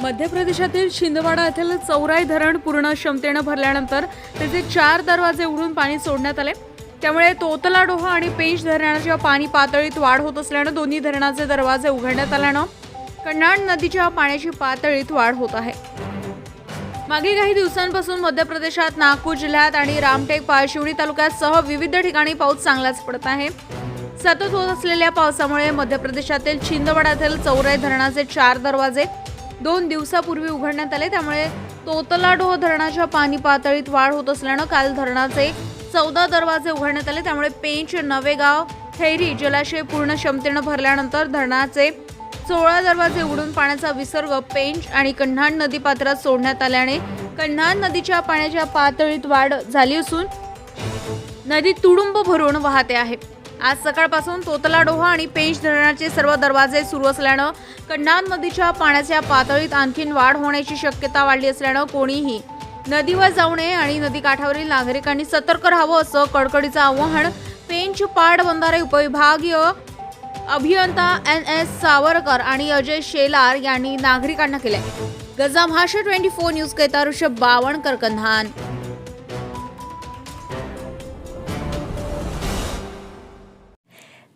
मध्य प्रदेशातील छिंदवाडा येथील चौराई धरण पूर्ण क्षमतेनं भरल्यानंतर त्याचे चार दरवाजे उघडून पाणी सोडण्यात आले. त्यामुळे तोतला डोहा आणि पेंच धरणाच्या पाणी पातळीत वाढ होत असल्यानं दोन्ही धरणाचे दरवाजे उघडण्यात आल्यानं कन्नाड नदीच्या पाण्याची पातळीत वाढ होत आहे. मागील काही दिवसांपासून मध्य प्रदेशात नागपूर जिल्ह्यात आणि रामटेक पारशिवनी तालुक्यासह विविध ठिकाणी पाऊस चांगलाच पडत आहे. सतत होत असलेल्या पावसामुळे मध्य प्रदेशातील छिंदवाड्यातील चौराई धरणाचे चार दरवाजे दोन दिवसापूर्वी उघडण्यात आले. त्यामुळे तोतलाडोह धरणाच्या पाणी पातळीत वाढ होत असल्यानं काल धरणाचे चौदा दरवाजे उघडण्यात आले. त्यामुळे पेंच नवेगाव थैरी जलाशय पूर्ण क्षमतेनं भरल्यानंतर धरणाचे सोळा दरवाजे उघडून पाण्याचा विसर्ग पेंच आणि कन्हाण नदी पात्रात सोडण्यात आल्याने कन्हाण नदीच्या पाण्याच्या पातळीत वाढ झाली असून नदी तुडुंब भरून वाहते आहे. आज सकाळपासून तोतलाडोहा आणि पेंच धरणाचे सर्व दरवाजे सुरू असल्यानं कण्णान नदीच्या पाण्याच्या पातळीत आणखीन वाढ होण्याची शक्यता वाढली असल्यानं कोणीही नदीवर जाऊ नये आणि नदीकाठावरील नागरिकांनी सतर्क राहावं असं कडकडीचं आवाहन पेंच पाड बंधारे उपविभागीय अभियंता एन एस सावरकर आणि अजय शेलार यांनी नागरिकांना केलंय. गजा भाषा ट्वेंटी फोर न्यूज कैता ऋषभ बावणकर कन्हान.